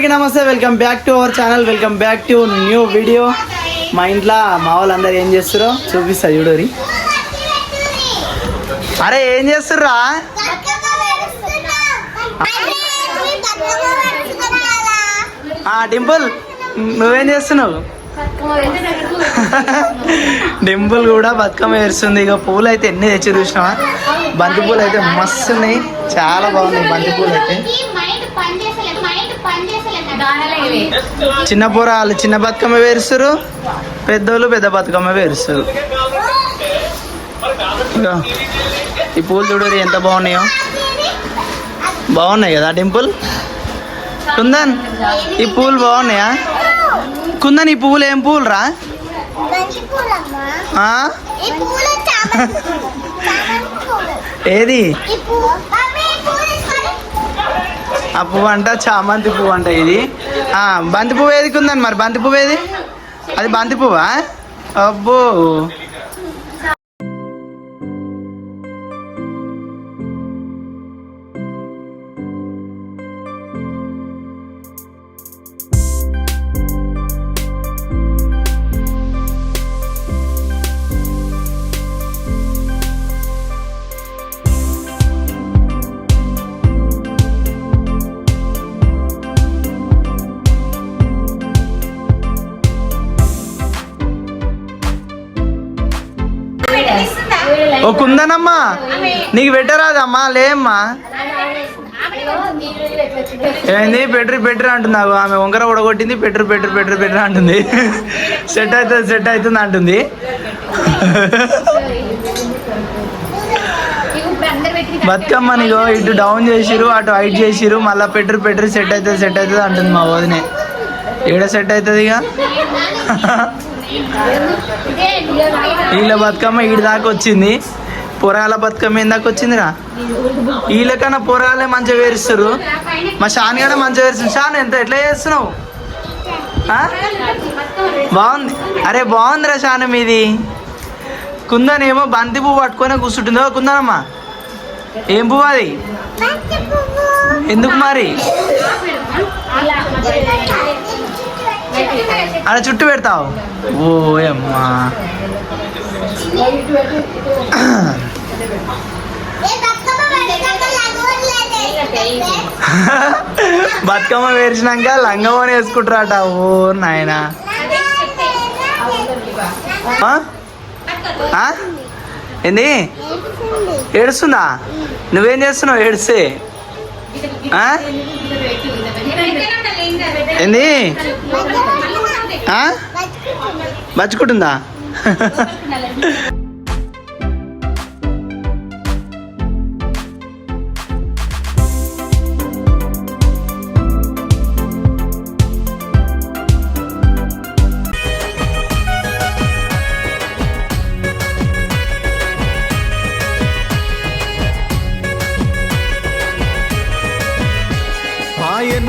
అందరికీ నమస్తే welcome back to our channel welcome back to new video. మా ఇంట్లో మా వాళ్ళందరూ ఏం చేస్తారో చూపిస్తా చూడరి అరే ఏం చేస్తుర్రా? ఆ డింపుల్ నువ్వేం చేస్తున్నావు? డింపుల్ కూడా బతుకమ్మ వేస్తుంది ఇక పూలు అయితే ఎన్ని తెచ్చి చూసినావా? బంతి పూలు అయితే మస్తు ఉన్నాయి. చాలా బాగున్నాయి బంతి పూలు అయితే చిన్న పోరాలు చిన్న బతుకమ్మ వేరుస్తారు పెద్దోళ్ళు పెద్ద బతుకమ్మ వేరుస్తారు ఈ పూలు చూడరు ఎంత బాగున్నాయో. బాగున్నాయి కదా డింపుల్ కుందన్ ఈ పూలు బాగున్నాయా? కుందన్ ఈ పువ్వులు ఏం పూలు రా? ఏది? ఆ పువ్వు అంట చామంతి పువ్వు అంట ఇది. బంతి పువ్వు ఏదికి ఉందండి మరి? బంతి పువ్వు ఏది? అది బంతి పువ్వా? అబ్బో. ఓ కుందనమ్మా నీకు పెట్టరాదమ్మా లేమ్మా. ఏంది? పెట్రి పెట్రి అంటున్నావు. ఆమె వంకర ఉడగొట్టింది పెట్రి పెట్రి పెట్రి పెట్రి అంటుంది. సెట్ అవుతుంది సెట్ అవుతుంది అంటుంది. బతుకమ్మ నీగో ఇటు డౌన్ చేసిరు అటు హైట్ చేసిరు మళ్ళీ పెట్రి పెట్రి సెట్ అవుతుంది సెట్ అవుతుంది అంటుంది మా వదినే. ఏడ సెట్ అవుతుంది ఇక వీళ్ళ బతుకమ్మ ఈడి దాకా వచ్చింది. పొరాల బతుకమ్మ ఏం దాకా వచ్చిందిరా వీళ్ళకన్నా పొరాలే మంచిగా వేరుస్తారు. మా షాన్ కూడా మంచిగా వేరుస్తుంది. షాన్ ఎంత ఎట్లా చేస్తున్నావు? బాగుంది. అరే బాగుందిరా షాన్ మీది. కుందనేమో బంతి పువ్వు పట్టుకొని కూర్చుంటుందో కుందనమ్మా? ఏం పువ్వు అది? ఎందుకు మరి? అలా చుట్టూ పెడతావు. ఓ అమ్మా బతుకమ్మ వేర్చినాక లంగమని వేసుకుంటారట. ఓ నాయన. ఏంది? ఏడుస్తుందా? నువ్వేం చేస్తున్నావు? ఏడిస్తే. ఆ? ఏంది? బచ్చుకుంటుందా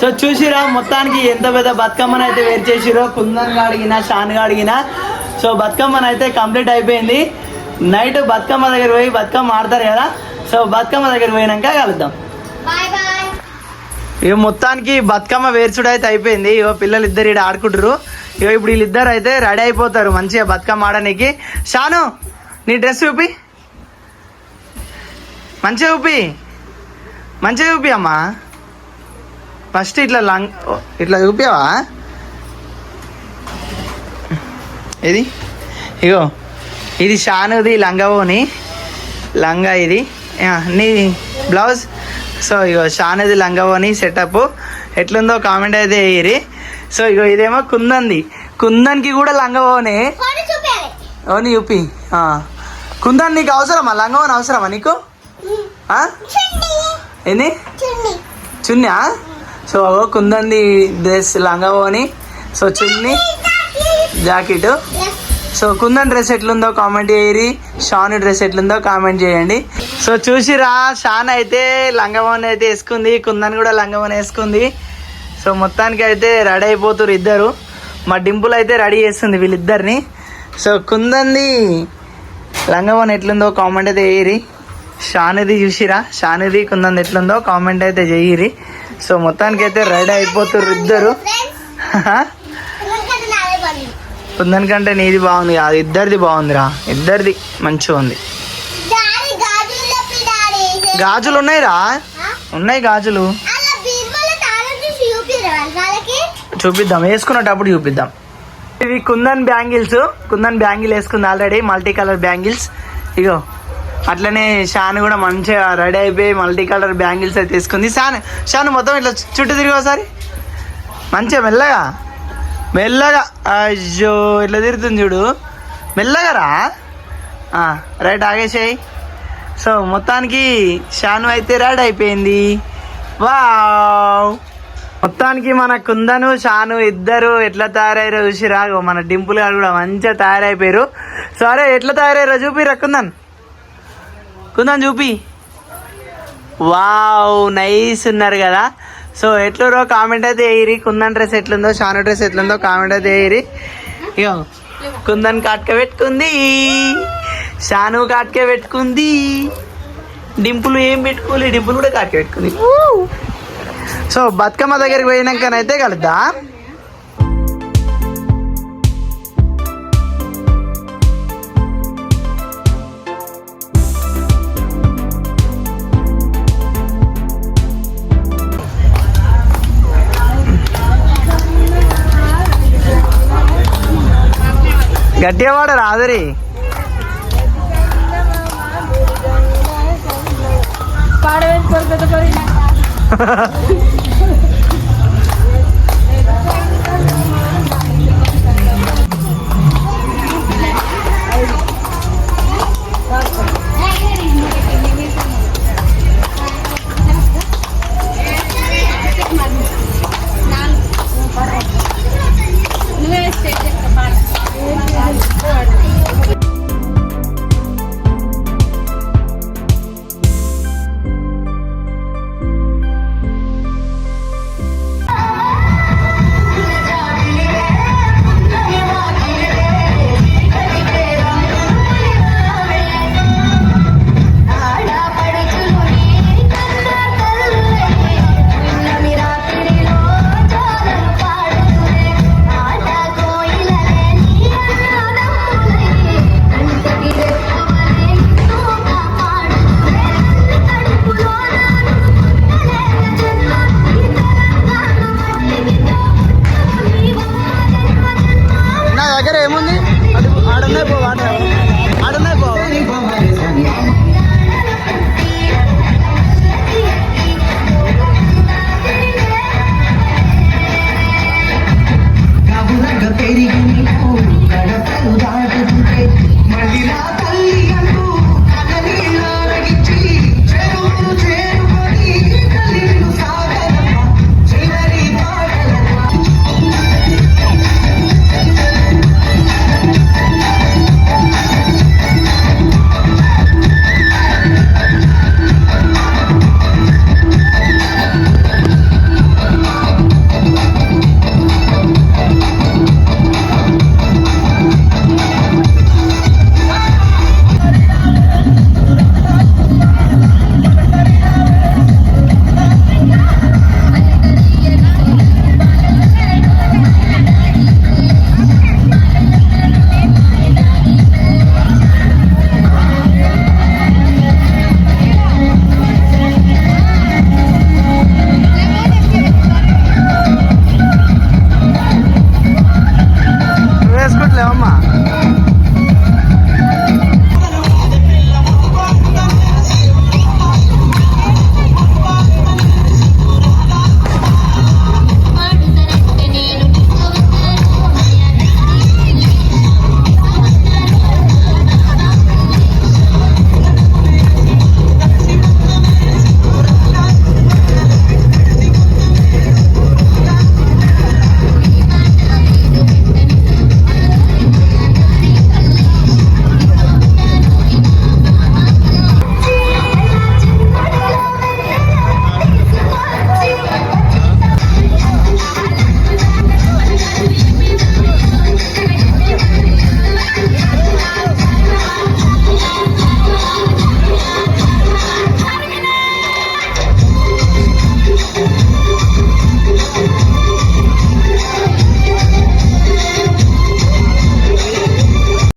సో చూసిరా మొత్తానికి ఎంత పెద్ద బతుకమ్మను అయితే వేరు చేసిరో కుందన్ అడిగినా షాన్ అడిగినా సో బతుకమ్మను అయితే కంప్లీట్ అయిపోయింది. నైట్ బతుకమ్మ దగ్గర పోయి బతుకమ్మ ఆడతారు కదా. సో బతుకమ్మ దగ్గర పోయినాక కలుద్దాం. ఇక మొత్తానికి బతుకమ్మ వేర్చుడు అయితే అయిపోయింది. ఇగో పిల్లలు ఇద్దరు ఇక్కడ ఆడుకుంటారు ఇగో ఇప్పుడు వీళ్ళిద్దరు అయితే రెడీ అయిపోతారు మంచిగా బతుకమ్మ ఆడడానికి షాను నీ డ్రెస్ చూపి. మంచిగా చూపి. మంచిగా చూపి అమ్మా. ఫస్ట్ ఇట్లా లంగ్ ఇట్లా చూపావా? ఇది ఇగో. ఇది షానుది లంగవోని లంగా ఇది. నీ బ్లౌజ్. సో ఇగో షానుది లంగవోని సెటప్ ఎట్లుందో కామెంట్ అయితే వేయరి సో ఇగో ఇదేమో కుందంది. కుందన్కి కూడా లంగవోనే ఓని. యూపి. కుందన్ నీకు అవసరమా? లంగవోని అవసరమా నీకు? ఏంది చున్నా. సో కుందంది డ్రెస్ లంగవోని సో చున్నీ. జాకెట్. సో కుందన్ డ్రెస్ ఎట్లుందో కామెంట్ చేయరి షాను డ్రెస్ ఎట్లుందో కామెంట్ చేయండి. సో చూసిరా షాన్ అయితే లంగవోని అయితే వేసుకుంది. కుందన్ కూడా లంగవోని వేసుకుంది. సో మొత్తానికి అయితే రెడీ అయిపోతున్నారు ఇద్దరు. మా డింపుల్ అయితే రెడీ చేస్తుంది వీళ్ళిద్దరిని. సో కుందంది లంగవోని ఎట్లుందో కామెంట్ అయితే చేయరి షానిది చూసిరా షానిది కుందంది ఎట్లుందో కామెంట్ అయితే చేయరి సో మొత్తానికి అయితే రెడీ అయిపోతున్నారు ఇద్దరు. కుందన్ కంటే నీది బాగుంది కాదు. ఇద్దరిది బాగుందిరా. ఇద్దరిది మంచిగా ఉంది. గాజులు ఉన్నాయిరా? ఉన్నాయి గాజులు. చూపిద్దాం. వేసుకున్నప్పుడు చూపిద్దాం. ఇవి కుందన్ బ్యాంగిల్స్. కుందన్ బ్యాంగిల్ వేసుకుంది ఆల్రెడీ. Multi colour bangles. ఇగో అట్లనే షాన్ కూడా మంచిగా రెడీ అయిపోయి మల్టీ కలర్ బ్యాంగిల్స్ అయితే తీసుకుంది. షాన్ షాన్ మొత్తం ఇట్లా చుట్టూ తిరిగి ఒకసారి. మంచిగా మెల్లగా. మెల్లగా అయ్యో ఇట్లా తిరుగుతుంది చూడు. మెల్లగా రా. రైట్ ఆగేసేయి. సో మొత్తానికి షాను అయితే రైడ్ అయిపోయింది. వావ్. మొత్తానికి మన కుందను షాను ఇద్దరు ఎట్లా తయారయ్యారో చూసిరా. ఇగో మన డింపుల్ గారు కూడా మంచిగా తయారైపోయారు. సరే ఎట్లా తయారయ్యారో చూపిరా కుందన్. కుందన్ చూపి. వావ్ నైస్ ఉన్నారు కదా. సో ఎట్లురో కామెంట్ అయితే వేయరి కుందన్ డ్రెస్ ఎట్లుందో షాను డ్రెస్ ఎట్లుందో కామెంట్ అయితే వేయరి ఇగో కుందన్ కాట్క పెట్టుకుంది. షాను కాట్క పెట్టుకుంది. డింపుల్ ఏం పెట్టుకోలే డింపుల్ కూడా కాట్క పెట్టుకుంది. సో బతుకమ్మ దగ్గరికి పోయినాకనైతే కలుద్దా. గట్టిగా వాడ రాదురి నా దగ్గర